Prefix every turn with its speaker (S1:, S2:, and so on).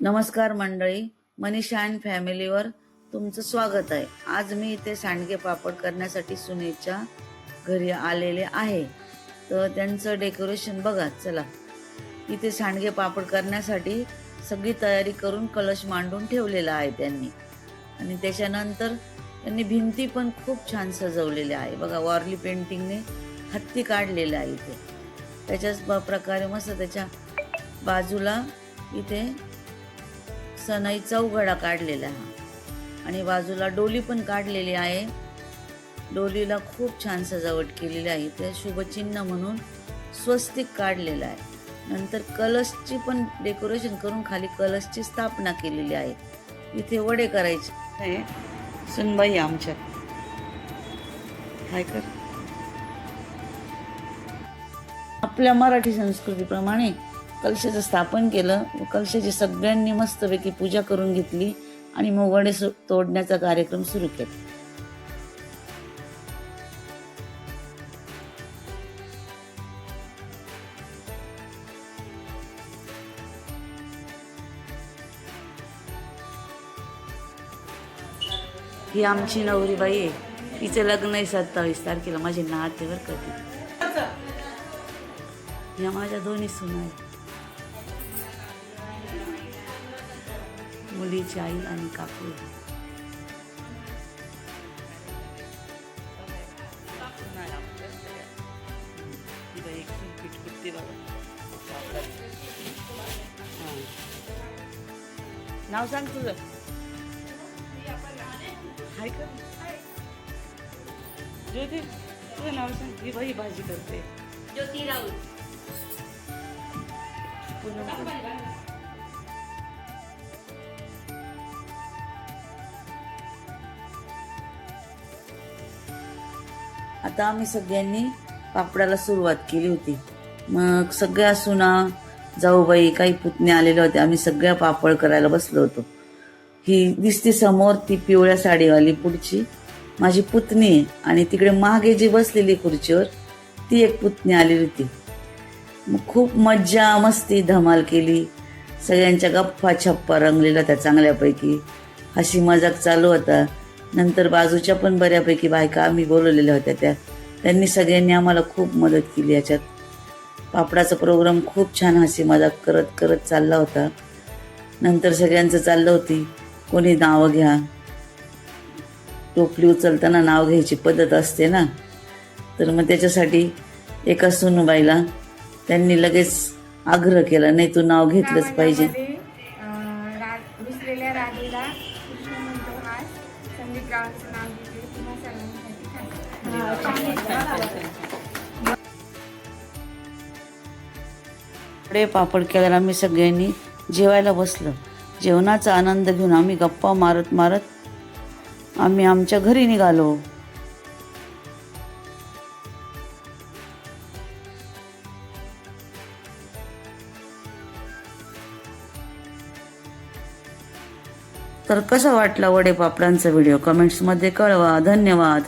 S1: नमस्कार मंडळी मनीषा अँड फॅमिलीवर तुमचं स्वागत आहे. आज मी इथे सांडगे पापड करण्यासाठी सुनेच्या घरी आलेले आहे. तर त्यांचं डेकोरेशन बघा चला. इथे सांडगे पापड करण्यासाठी सगळी तयारी करून कलश मांडून ठेवलेला आहे त्यांनी. आणि त्याच्यानंतर त्यांनी भिंती पण खूप छान सजवलेल्या आहे. बघा वॉर्ली पेंटिंगने हत्ती काढलेलं आहे इथे. त्याच्याच प्रकारे मस्त त्याच्या बाजूला इथे सनई चौघडा काढलेला आहे. आणि बाजूला डोली पण काढलेली आहे. डोलीला खूप छान सजावट केलेली आहे. ते शुभचिन्ह म्हणून स्वस्तिक काढलेलं आहे. नंतर कलशची पण डेकोरेशन करून खाली कलशची स्थापना केलेली आहे. इथे वडे करायचे. सुनबाई आमच्या. काय कर. आपल्या मराठी संस्कृतीप्रमाणे कलशाचं स्थापन केलं. व कलशाची सगळ्यांनी मस्तपैकी पूजा करून घेतली आणि मग वडे सु- तोडण्याचा कार्यक्रम सुरू केला. ही आमची नवरी बाई आहे. तिचं लग्न आहे सत्तावीस तारखेला. माझी नातेवर कधी या माझ्या दोन्ही सुना आहेत. मुलीची आई आणि काकू नाव सांग तुझं. हाय का? ज्योती तुझं नाव सांग. ही बाई भाजी करते.
S2: ज्योती राऊत.
S1: आता आम्ही सगळ्यांनी पापडाला सुरुवात केली होती. मग सगळ्या सुना जाऊबाई काही पुतणे आलेले होते. आम्ही सगळ्या पापड करायला बसलो होतो. ही दिसते समोर ती पिवळ्या साडीवाली पुढची माझी पुतणी आहे आणि तिकडे मागे जी बसलेली खुर्चीवर ती एक पुतणी आलेली होती. मग खूप मज्जा मस्ती धमाल केली. सगळ्यांच्या गप्पा छप्पा रंगलेल्या त्या चांगल्यापैकी. हशी मजाक चालू होता. नंतर बाजूच्या पण बऱ्यापैकी बायका आम्ही बोलवलेल्या होत्या त्या. त्यांनी सगळ्यांनी आम्हाला खूप मदत केली याच्यात. पापडाचा प्रोग्राम खूप छान हसी मजाक करत करत चालला होता. नंतर सगळ्यांचं चाललं होती. कोणी नावं घ्या. टोपली उचलताना नाव घ्यायची पद्धत असते ना. तर मग त्याच्यासाठी एका सुनबाईला त्यांनी लगेच आग्रह केला नाही तू नाव घेतलंच पाहिजे.
S2: म्हणजे संदीप नाव तुम्हा सर्वांसाठी
S1: पापड केल्यावर आम्ही सगळ्यांनी जेवायला बसलो. जेवणाचा आनंद घेऊन आम्ही गप्पा मारत मारत आम्ही आमच्या घरी निघालो. तर कसं वाटलं वडे पापडांचा व्हिडिओ कमेंट्समध्ये कळवा. धन्यवाद.